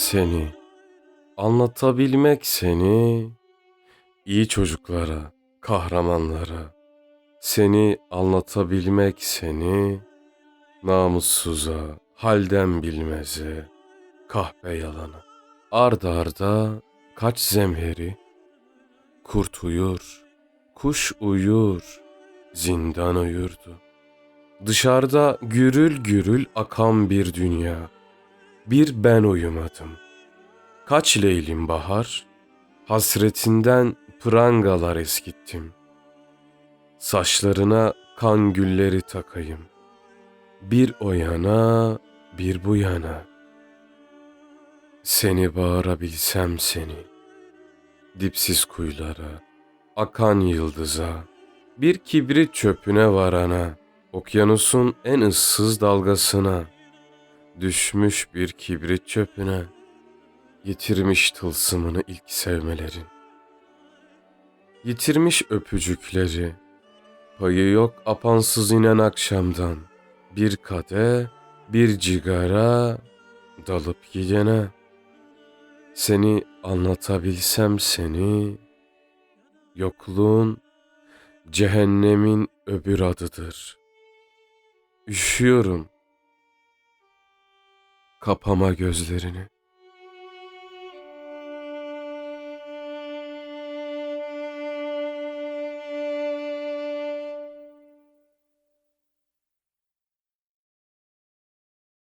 seni, anlatabilmek seni, iyi çocuklara, kahramanlara, seni anlatabilmek seni, namussuza, halden bilmeze, kahpe yalana. Ard arda kaç zemheri, kurt uyur, kuş uyur, zindan uyurdu. Dışarıda gürül gürül akan bir dünya, bir ben uyumadım. Kaç leylim bahar, hasretinden prangalar eskittim. Saçlarına kan gülleri takayım. Bir o yana, bir bu yana. Seni bağırabilsem seni. Dipsiz kuyulara, akan yıldıza, bir kibrit çöpüne varana, okyanusun en ıssız dalgasına, düşmüş bir kibrit çöpüne, yitirmiş tılsımını ilk sevmelerin. Yitirmiş öpücükleri, payı yok apansız inen akşamdan, bir kade, bir cigara, dalıp gidene. Seni anlatabilsem seni, yokluğun cehennemin öbür adıdır. Üşüyorum. Kapama gözlerini.